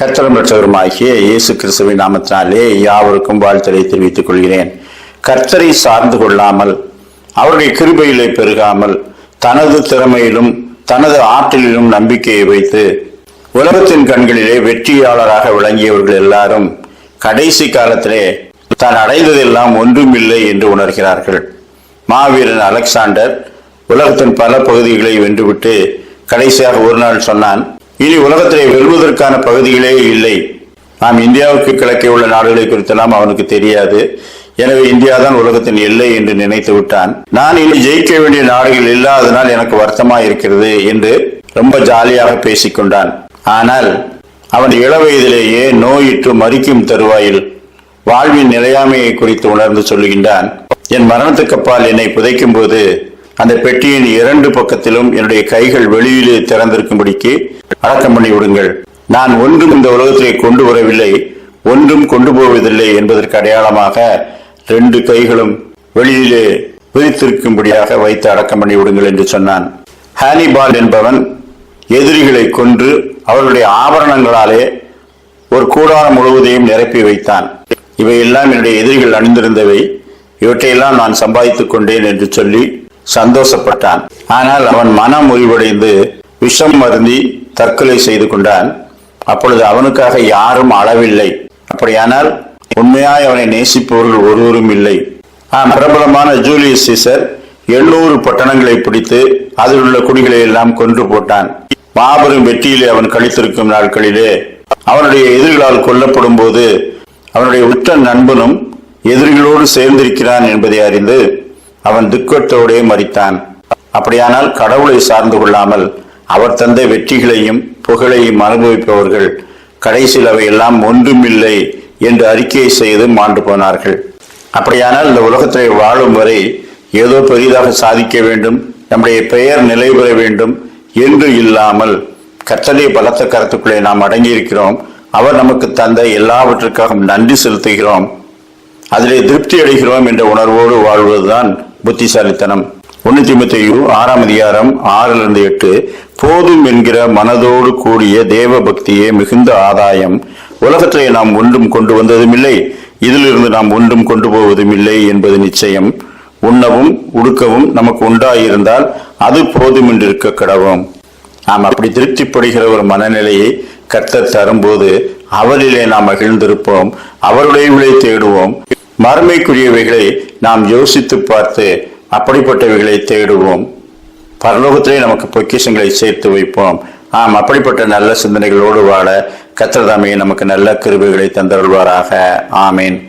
கர்த்தரும் பெற்றவருமாகிய இயேசு கிறிஸ்துவின் நாமத்தினாலே யாவருக்கும் வாழ்த்தலை தெரிவித்துக் கொள்கிறேன். கர்த்தரை சார்ந்து கொள்ளாமல் அவருடைய கிருபையிலே பெருகாமல் தனது திறமையிலும் தனது ஆற்றலிலும் நம்பிக்கையை வைத்து உலகத்தின் கண்களிலே வெற்றியாளராக விளங்கியவர்கள் எல்லாரும் கடைசி காலத்திலே தான் அடைந்ததெல்லாம் ஒன்றுமில்லை என்று உணர்கிறார்கள். மாவீரன் அலெக்சாண்டர் உலகத்தின் பல பகுதிகளை வென்றுவிட்டு கடைசியாக ஒரு நாள் சொன்னான் இனி உலகத்திலே வெல்வதற்கான பகுதிகளே இல்லை. நாம் இந்தியாவுக்கு கிழக்கே உள்ள நாடுகளை குறித்தெல்லாம் அவனுக்கு தெரியாது. எனவே இந்தியா தான் உலகத்தின் எல்லை என்று நினைத்து விட்டான். நான் இனி ஜெயிக்க வேண்டிய நாடுகள் இல்லாதனால் எனக்கு வருத்தமா இருக்கிறது என்று ரொம்ப ஜாலியாக பேசிக்கொண்டான். ஆனால் அவன் இளவயதிலேயே நோயிற்று மறிக்கும் தருவாயில் வாழ்வின் நிலையாமையை குறித்து உணர்ந்து சொல்லுகின்றான். என் மரணத்துக்கு அப்பால் என்னை புதைக்கும் போது அந்த பெட்டியின் இரண்டு பக்கத்திலும் என்னுடைய கைகள் வெளியிலே திறந்திருக்கும்படிக்கு அடக்கம் பண்ணி விடுங்கள். நான் ஒன்றும் இந்த உலகத்திலே கொண்டு வரவில்லை ஒன்றும் கொண்டு போவதில்லை என்பதற்கு அடையாளமாக ரெண்டு கைகளும் வெளியிலே விரித்திருக்கும்படியாக வைத்து அடக்கம் பண்ணி விடுங்கள் என்று சொன்னான். ஹானிபால் என்பவன் எதிரிகளை கொன்று அவர்களுடைய ஆபரணங்களாலே ஒரு கூடாரம் முழுவதையும் நிரப்பி வைத்தான். இவையெல்லாம் என்னுடைய எதிரிகள் அணிந்திருந்தவை. இவற்றையெல்லாம் நான் சம்பாதித்துக் கொண்டேன் என்று சொல்லி சந்தோஷப்பட்டான். ஆனால் அவன் மனம் முறிவடைந்து விஷம் மருந்தி தற்கொலை செய்து கொண்டான். அப்பொழுது அவனுக்காக யாரும் அளவில்லை. அப்படியானால் உண்மையாய் அவனை நேசிப்பவர்கள் ஒருவரும் இல்லை. ஆம் பிரபலமான ஜூலியஸ் சீசர் எண்ணூறு பட்டணங்களை பிடித்து அதில் உள்ள குடிகளை எல்லாம் கொன்று போட்டான். மாபெரும் வெற்றியிலே அவன் கழித்திருக்கும் நாட்களிலே அவனுடைய எதிரிகளால் கொல்லப்படும் போது அவனுடைய உற்ற நண்பனும் எதிரிகளோடு சேர்ந்திருக்கிறான் என்பதை அறிந்து அவன் துக்கத்தோடே மறித்தான் அப்படியானால் கடவுளை சார்ந்து கொள்ளாமல் அவர் தந்த வெற்றிகளையும் புகழையும் அனுபவிப்பவர்கள் கடைசியில் அவையெல்லாம் ஒன்றுமில்லை என்று அறிக்கை செய்து மாண்டு போனார்கள். அப்படியானால் இந்த உலகத்தில் வாழும் வரை ஏதோ பெரிதாக சாதிக்க வேண்டும் நம்முடைய பெயர் நிலை பெற வேண்டும் என்று இல்லாமல் கர்த்தருடைய பலத்த கருத்துக்குள்ளே நாம் அடங்கியிருக்கிறோம். அவர் நமக்கு தந்த எல்லாவற்றுக்காகவும் நன்றி செலுத்துகிறோம். அதிலே திருப்தி அடைகிறோம் என்ற உணர்வோடு வாழ்வதுதான் புத்திசாலித்தனம். ஒன்னு திமுத்தையு ஆறாம் அதிகாரம் ஆறிலிருந்து எட்டு. போதும் என்கிற மனதோடு கூடிய தேவ பக்தியே மிகுந்த ஆதாயம். உலகத்தை நாம் ஒன்றும் கொண்டு வந்ததும் இல்லை இதிலிருந்து நாம் ஒன்றும் கொண்டு போவதும் இல்லை என்பது நிச்சயம். உண்ணவும் உடுக்கவும் நமக்கு உண்டாயிருந்தால் அது போதும் என்று இருக்க நாம் அப்படி திருப்திப்படுகிற ஒரு மனநிலையை கர்த்தர் தரும்போது அவரிலே நாம் மகிழ்ந்திருப்போம். அவருடையவளை தேடுவோம். மறுமைக்குரியவைகளை நாம் யோசித்து பார்த்து அப்படிப்பட்டவைகளை தேடுவோம். பரலோகத்திலே நமக்கு பொக்கிஷங்களை சேர்த்து வைப்போம். ஆம் அப்படிப்பட்ட நல்ல சிந்தனைகளோடு வாழ கத்திரதாமையை நமக்கு நல்ல கிருபைகளை தந்தருள்வாராக. ஆமேன்.